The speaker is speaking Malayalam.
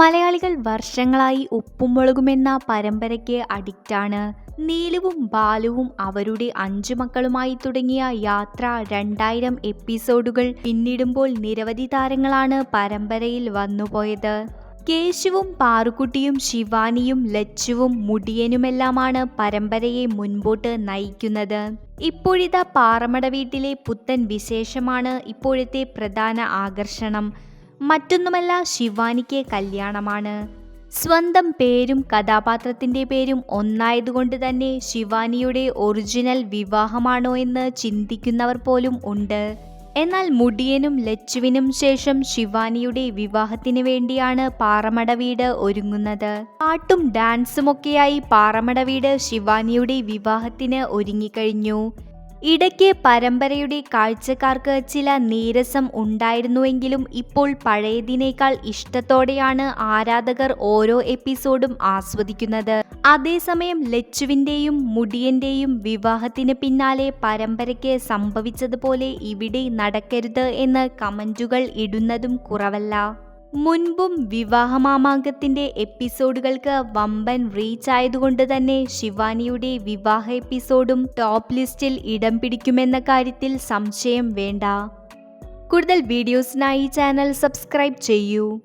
മലയാളികൾ വർഷങ്ങളായി ഉപ്പും മുളകുമെന്ന പരമ്പരയ്ക്ക് അഡിക്റ്റാണ്. നീലുവും ബാലുവും അവരുടെ അഞ്ചു മക്കളുമായി തുടങ്ങിയ യാത്ര രണ്ടായിരം എപ്പിസോഡുകൾ പിന്നിടുമ്പോൾ നിരവധി താരങ്ങളാണ് പരമ്പരയിൽ വന്നുപോയത്. കേശുവും പാറുക്കുട്ടിയും ശിവാനിയും ലച്ചുവും മുടിയനുമെല്ലാമാണ് പരമ്പരയെ മുൻപോട്ട് നയിക്കുന്നത്. ഇപ്പോഴിതാ പാറമട വീട്ടിലെ പുത്തൻ വിശേഷമാണ് ഇപ്പോഴത്തെ പ്രധാന ആകർഷണം. മറ്റൊന്നുമല്ല ശിവാനിക്ക് കല്യാണമാണ്. സ്വന്തം പേരും കഥാപാത്രത്തിന്റെ പേരും ഒന്നായതുകൊണ്ട് തന്നെ ശിവാനിയുടെ ഒറിജിനൽ വിവാഹമാണോ എന്ന് ചിന്തിക്കുന്നവർ പോലും ഉണ്ട്. എന്നാൽ മുടിയനും ലച്ചുവിനും ശേഷം ശിവാനിയുടെ വിവാഹത്തിന് വേണ്ടിയാണ് പാറമട വീട് ഒരുങ്ങുന്നത്. പാട്ടും ഡാൻസുമൊക്കെയായി പാറമട വീട് ശിവാനിയുടെ വിവാഹത്തിന് ഒരുങ്ങിക്കഴിഞ്ഞു. ഇടയ്ക്ക് പരമ്പരയുടെ കാഴ്ചക്കാർക്ക് ചില നീരസം ഉണ്ടായിരുന്നുവെങ്കിലും ഇപ്പോൾ പഴയതിനേക്കാൾ ഇഷ്ടത്തോടെയാണ് ആരാധകർ ഓരോ എപ്പിസോഡും ആസ്വദിക്കുന്നത്. അതേസമയം ലച്ചുവിന്റെയും മുടിയന്റെയും വിവാഹത്തിന് പിന്നാലെ പരമ്പരയ്ക്ക് സംഭവിച്ചതുപോലെ ഇവിടെ നടക്കരുത് എന്ന് കമന്റുകൾ ഇടുന്നതും കുറവല്ല. മുൻപും വിവാഹമാമാങ്കത്തിന്റെ എപ്പിസോഡുകൾക്ക് വമ്പൻ റീച്ച് ആയതുകൊണ്ട് തന്നെ ശിവാനിയുടെ വിവാഹ എപ്പിസോഡും ടോപ്പ് ലിസ്റ്റിൽ ഇടം പിടിക്കുമെന്ന കാര്യത്തിൽ സംശയം വേണ്ട. കൂടുതൽ വീഡിയോസിനായി ചാനൽ സബ്സ്ക്രൈബ് ചെയ്യൂ.